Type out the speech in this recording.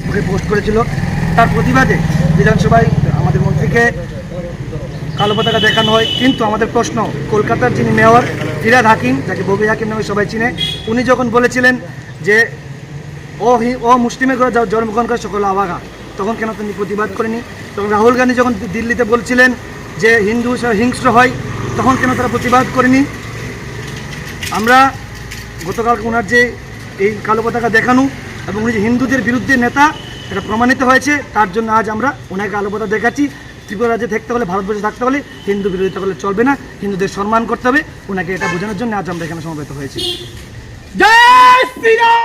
ফেসবুকে পোস্ট করেছিল। তার প্রতিবাদে বিধানসভায় আমাদের মন্ত্রীকে কালো পতাকা দেখানো হয়। কিন্তু আমাদের প্রশ্ন, কলকাতার যিনি মেয়র, ফিরাদ হাকিম, যাকে ববি হাকিম নামে সবাই চিনে, উনি যখন বলেছিলেন যে ও হি ও মুসলিমের ঘরে জন্মগ্রহণ করে সকল আবাগা তখন কেন তিনি প্রতিবাদ করেনি তখন রাহুল গান্ধী যখন দিল্লিতে বলছিলেন যে হিন্দু হিংস্র হয়, তখন কেন তারা প্রতিবাদ করেনি? আমরা গতকাল ওনার যে এই কালো পতাকা দেখানো এবং উনি যে হিন্দুদের বিরুদ্ধে নেতা, এটা প্রমাণিত হয়েছে। তার জন্য আজ আমরা ওনাকে কালো পতাকা দেখাচ্ছি। ত্রিপুরা রাজ্যে থাকতে হলে, ভারতবর্ষে থাকতে হলে, হিন্দু বিরোধিতা করলে চলবে না। হিন্দুদের সম্মান করতে হবে। ওনাকে এটা বোঝানোর জন্য আজ আমরা এখানে সমবেত হয়েছি।